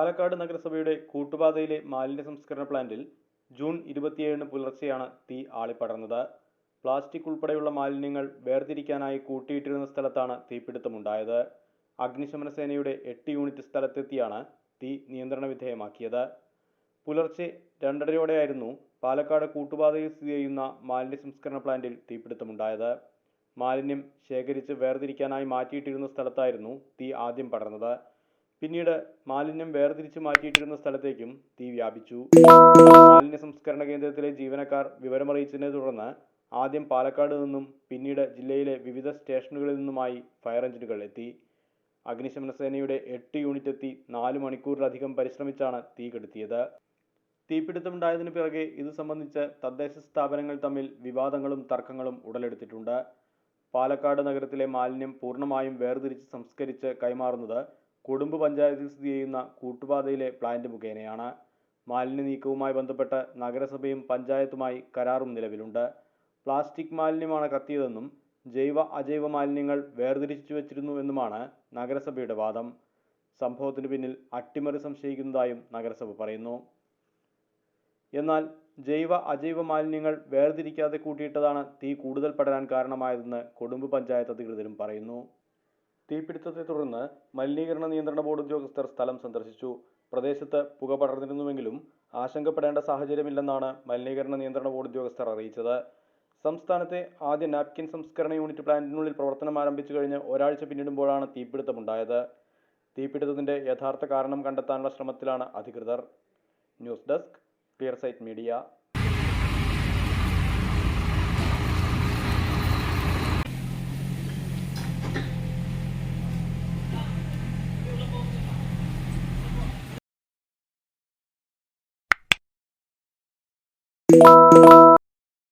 പാലക്കാട് നഗരസഭയുടെ കൂട്ടുപാതയിലെ മാലിന്യ സംസ്കരണ പ്ലാന്റിൽ ജൂൺ ഇരുപത്തിയേഴിന് പുലർച്ചെയാണ് തീ ആളിപ്പടർന്നത്. പ്ലാസ്റ്റിക് ഉൾപ്പെടെയുള്ള മാലിന്യങ്ങൾ വേർതിരിക്കാനായി കൂട്ടിയിട്ടിരുന്ന സ്ഥലത്താണ് തീപിടുത്തമുണ്ടായത്. അഗ്നിശമന സേനയുടെ എട്ട് യൂണിറ്റ് സ്ഥലത്തെത്തിയാണ് തീ നിയന്ത്രണ വിധേയമാക്കിയത്. പുലർച്ചെ രണ്ടരയോടെയായിരുന്നു പാലക്കാട് കൂട്ടുപാതയിൽ സ്ഥിതി ചെയ്യുന്ന മാലിന്യ സംസ്കരണ പ്ലാന്റിൽ തീപിടുത്തമുണ്ടായത്. മാലിന്യം ശേഖരിച്ച് വേർതിരിക്കാനായി മാറ്റിയിട്ടിരുന്ന സ്ഥലത്തായിരുന്നു തീ ആദ്യം പടർന്നത്. പിന്നീട് മാലിന്യം വേർതിരിച്ച് മാറ്റിയിട്ടിരുന്ന സ്ഥലത്തേക്കും തീ വ്യാപിച്ചു. മാലിന്യ സംസ്കരണ കേന്ദ്രത്തിലെ ജീവനക്കാർ വിവരമറിയിച്ചതിനെ തുടർന്ന് ആദ്യം പാലക്കാട് നിന്നും പിന്നീട് ജില്ലയിലെ വിവിധ സ്റ്റേഷനുകളിൽ നിന്നുമായി ഫയർ എഞ്ചിനുകൾ എത്തി. അഗ്നിശമന സേനയുടെ എട്ട് യൂണിറ്റ് എത്തി നാല് മണിക്കൂറിലധികം പരിശ്രമിച്ചാണ് തീ കെടുത്തിയത്. തീപിടുത്തമുണ്ടായതിനു പിറകെ ഇത് സംബന്ധിച്ച് തദ്ദേശ സ്ഥാപനങ്ങൾ തമ്മിൽ വിവാദങ്ങളും തർക്കങ്ങളും ഉടലെടുത്തിട്ടുണ്ട്. പാലക്കാട് നഗരത്തിലെ മാലിന്യം പൂർണമായും വേർതിരിച്ച് സംസ്കരിച്ച് കൈമാറുന്നത് കൊടുമ്പ് പഞ്ചായത്തിൽ സ്ഥിതി ചെയ്യുന്ന കൂട്ടുപാതയിലെ പ്ലാന്റ് മുഖേനയാണ് മാലിന്യ നീക്കവുമായി ബന്ധപ്പെട്ട് നഗരസഭയും പഞ്ചായത്തുമായി കരാറും നിലവിലുണ്ട്. പ്ലാസ്റ്റിക് മാലിന്യമാണ് കത്തിയതെന്നും ജൈവ അജൈവ മാലിന്യങ്ങൾ വേർതിരിച്ചു വച്ചിരുന്നു എന്നുമാണ് നഗരസഭയുടെ വാദം. സംഭവത്തിന് പിന്നിൽ അട്ടിമറി സംശയിക്കുന്നതായും നഗരസഭ പറയുന്നു. എന്നാൽ ജൈവ അജൈവ മാലിന്യങ്ങൾ വേർതിരിക്കാതെ കൂട്ടിയിട്ടതാണ് തീ കൂടുതൽ പടരാൻ കാരണമായതെന്ന് കൊടുമ്പ് പഞ്ചായത്ത് അധികൃതരും പറയുന്നു. തീപിടുത്തത്തെ തുടർന്ന് മലിനീകരണ നിയന്ത്രണ ബോർഡ് ഉദ്യോഗസ്ഥർ സ്ഥലം സന്ദർശിച്ചു. പ്രദേശത്ത് പുക പടർന്നിരുന്നുവെങ്കിലും ആശങ്കപ്പെടേണ്ട സാഹചര്യമില്ലെന്നാണ് മലിനീകരണ നിയന്ത്രണ ബോർഡ് ഉദ്യോഗസ്ഥർ അറിയിച്ചത്. സംസ്ഥാനത്തെ ആദ്യ നാപ്കിൻ സംസ്കരണ യൂണിറ്റ് പ്ലാന്റിനുള്ളിൽ പ്രവർത്തനം ആരംഭിച്ചു കഴിഞ്ഞ് ഒരാഴ്ച പിന്നിടുമ്പോഴാണ് തീപിടുത്തമുണ്ടായത്. തീപിടുത്തത്തിന്റെ യഥാർത്ഥ കാരണം കണ്ടെത്താനുള്ള ശ്രമത്തിലാണ് അധികൃതർ. News desk clear sight media.